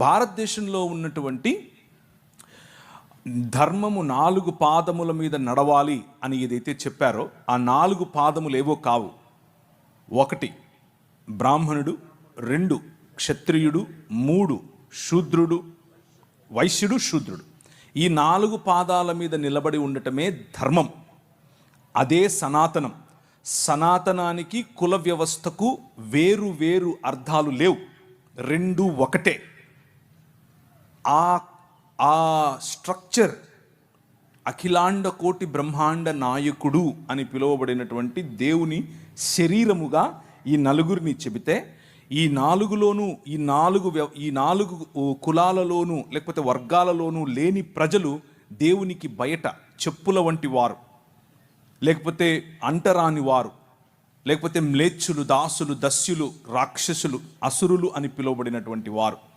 భారతదేశంలో ఉన్నటువంటి ధర్మము నాలుగు పాదముల మీద నడవాలి అని ఏదైతే చెప్పారో ఆ నాలుగు పాదములు ఏవో కావు. ఒకటి బ్రాహ్మణుడు రెండు క్షత్రియుడు మూడు శూద్రుడు వైశ్యుడు శూద్రుడు. ఈ నాలుగు పాదాల మీద నిలబడి ఉండటమే ధర్మం. అదే సనాతనం. సనాతనానికి కుల వ్యవస్థకు వేరు వేరు అర్థాలు లేవు. రెండు ఒకటే. ఆ ఆ స్ట్రక్చర్ అఖిలాండ కోటి బ్రహ్మాండ నాయకుడు అని పిలువబడినటువంటి దేవుని శరీరముగా ఈ నలుగురిని చెబితే ఈ నాలుగులోనూ ఈ నాలుగు ఈ నాలుగు కులాలలోనూ లేకపోతే వర్గాలలోనూ లేని ప్రజలు దేవునికి బయట చెప్పుల వంటి వారు. లేకపోతే అంటరాని వారు. లేకపోతే మ్లేచ్చులు దాసులు దస్యులు రాక్షసులు అసురులు అని పిలువబడినటువంటి వారు.